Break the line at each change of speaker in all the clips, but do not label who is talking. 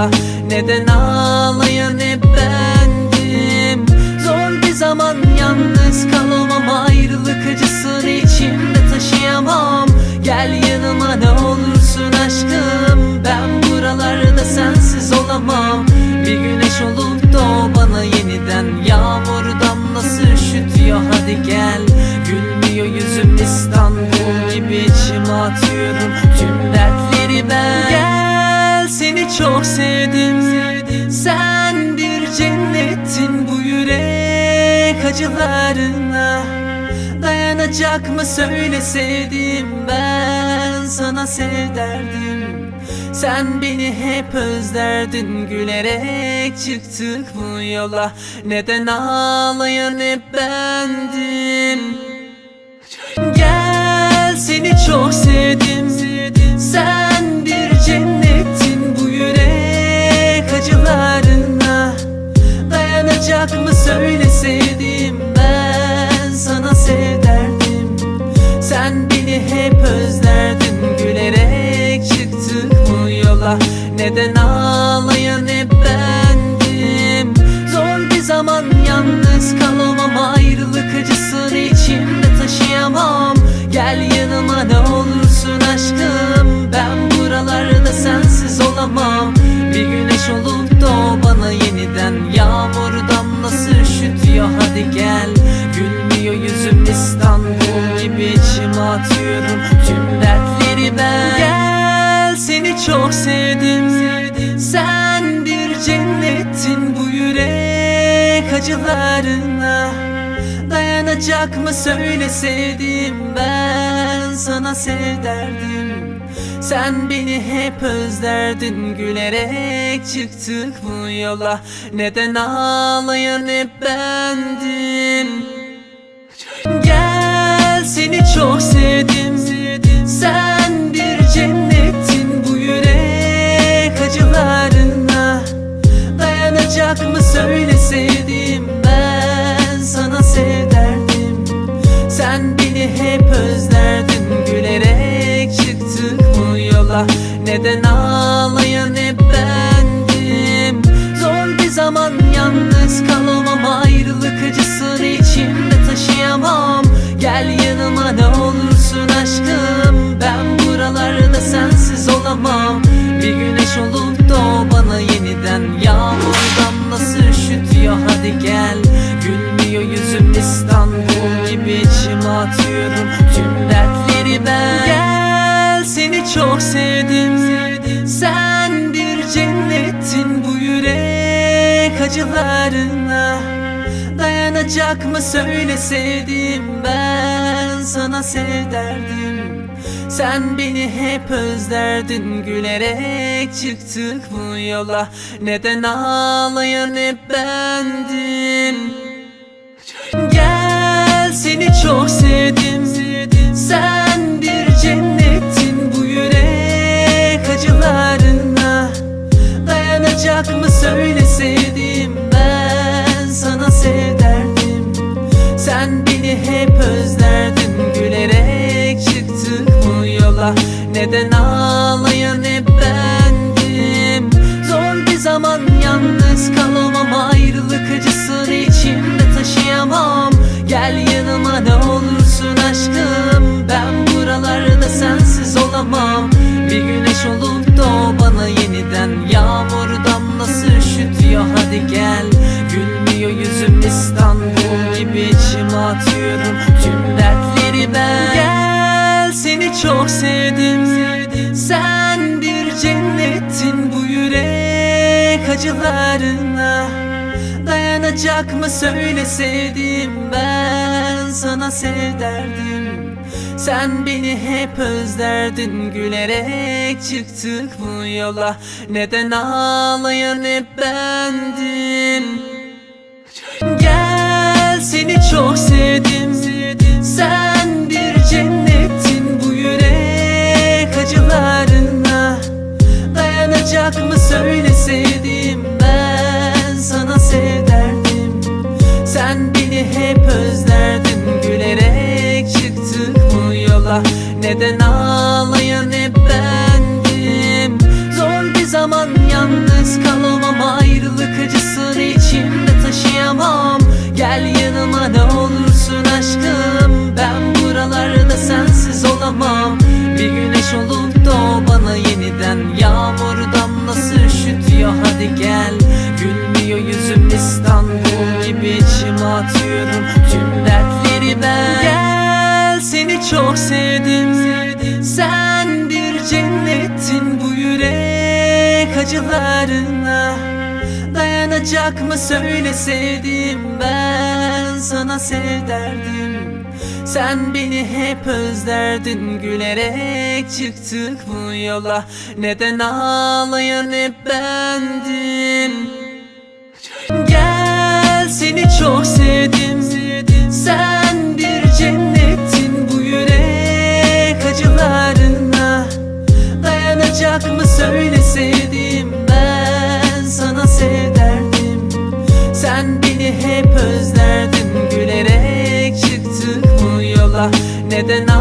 yola Neden ağlayan hep bendim? Zor bir zaman yalnız kalamam. Ayrılık acısını içimde taşıyamam. Gel yanıma ne olursun aşkım. Ben buralarda sensiz olamam. Bir güneş olup doğ bana yeniden Yağmur acılarına Dayanacak mı söyle sevdim ben sana sev derdim Sen beni hep özlerdin gülerek çıktık bu yola. Neden ağlayan hep bendim? Gel seni çok sevdim Sen bir cennettin zaman yalnız kalamam Ayrılık acısını içimde taşıyamam. Gel yanıma ne olursun aşkım Ben buralarda sensiz olamam. Bir güneş olup doğ bana yeniden Yağmur damlası üşütüyor. Hadi gel Gülmüyor yüzüm İstanbul gibi içime atıyorum Tüm dertleri ben Gel seni çok sevdim yürek acılarına Dayanacak mı söyle sevdim ben sana sev derdim. Sen beni hep özlerdin gülerek çıktık bu yola. Neden ağlayan hep bendim? Gel seni çok sevdim Sen Dayanacak mı söyle sevdim ben sana sev derdim Sen beni hep özlerdin gülerek çıktık bu yola. Neden ağlayan hep bendim? Zor bir zaman yalnız kalamam. Ayrılık acısını içimde taşıyamam sevdim. Sen bir cennettin bu yürek acılarına. Dayanacak mı söyle sevdim ben sana sev derdim. Sen beni hep özlerdin gülerek çıktık bu yola. Neden ağlayan hep bendim? Gel seni çok sevdim. Sen Dayanacak mı söyle sevdim ben sana sev derdim Sen beni hep özlerdin gülerek çıktık bu yola. Neden ağlayan hep bendim? Zor bir zaman yalnız kalamam Ayrılık acısını içimde taşıyamam. Gel yanıma ne olursun aşkım Ben buralarda sensiz olamam. Bir güneş olup doğ bana yeniden hadi gel. Gülmüyor yüzüm İstanbul gibi içime atıyorum. Tüm dertleri ben. Gel seni çok sevdim. Sen bir cennettin bu yürek acılarına. Dayanacak mı söyle sevdim ben sana sev derdim Sen beni hep özlerdin gülerek çıktık bu yola. Neden ağlayan hep bendim Gel seni çok Yola Neden ağlayan hep bendim? Zor bir zaman yalnız kalamam Ayrılık acısını içimde taşıyamam. Gel yanıma ne olursun aşkım Ben buralarda sensiz olamam. Bir güneş olup doğ bana yeniden Yağmur damlası üşütüyor. Hadi gel Gülmüyor yüzüm İstanbul gibi içime atıyorum. Tüm dertleri ben çok sevdim. Sen bir cennettin bu yürek acılarına. Dayanacak mı söyle sevdim ben sana sev derdim. Sen beni hep özlerdin gülerek çıktık bu yola. Neden ağlayan hep bendim? Gel seni çok sevdim. Sen Neden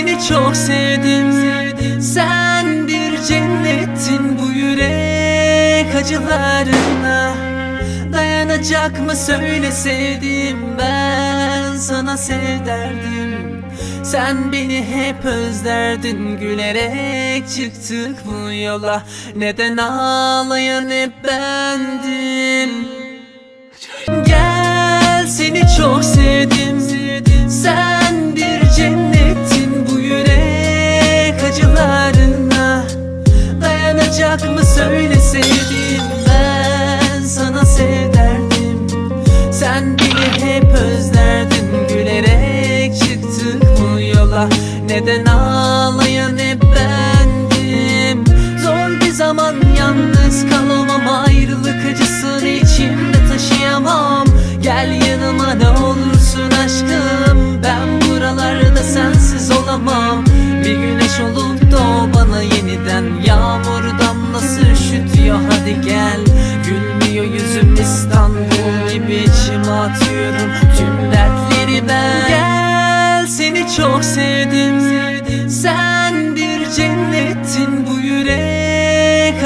seni çok sevdim. Sen bir cennettin bu yürek acılarına. Dayanacak mı söyle sevdim ben sana sev derdim. Sen beni hep özlerdin gülerek çıktık bu yola. Neden ağlayan hep bendim Gel seni çok sevdim Dayanacak mı söyle sevdim ben sana sev derdim Sen beni hep özlerdin gülerek çıktık bu yola. Neden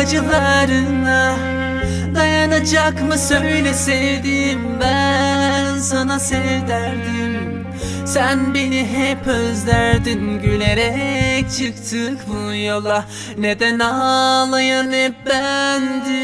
acılarına Dayanacak mı söyle sevdim ben sana sev derdim. Sen beni hep özlerdin gülerek çıktık bu yola. Neden ağlayan hep bendim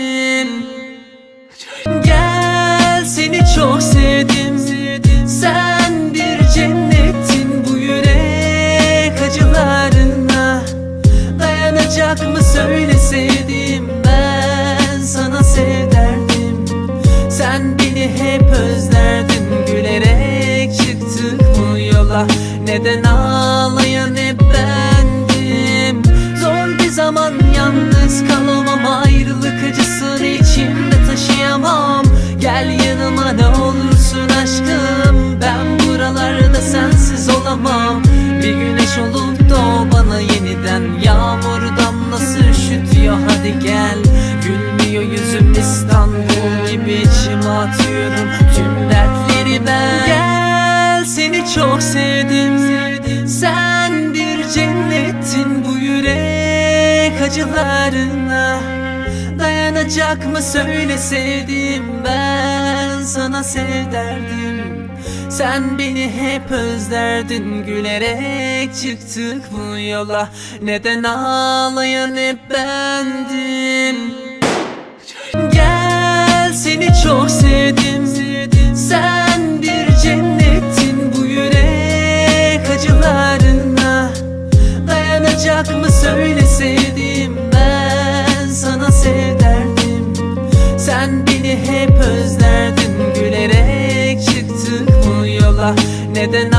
Neden ağlayan hep bendim? Zor bir zaman yalnız kalamam. Ayrılık acısını içimde taşıyamam. Gel yanıma ne olursun aşkım. Ben buralarda sensiz olamam. Bir güneş olup Dayanacak mı söyle sevdim ben sana sev derdim. Sen beni hep özlerdin gülerek çıktık bu yola. Neden ağlayan hep bendim? Gel seni çok sevdim Neden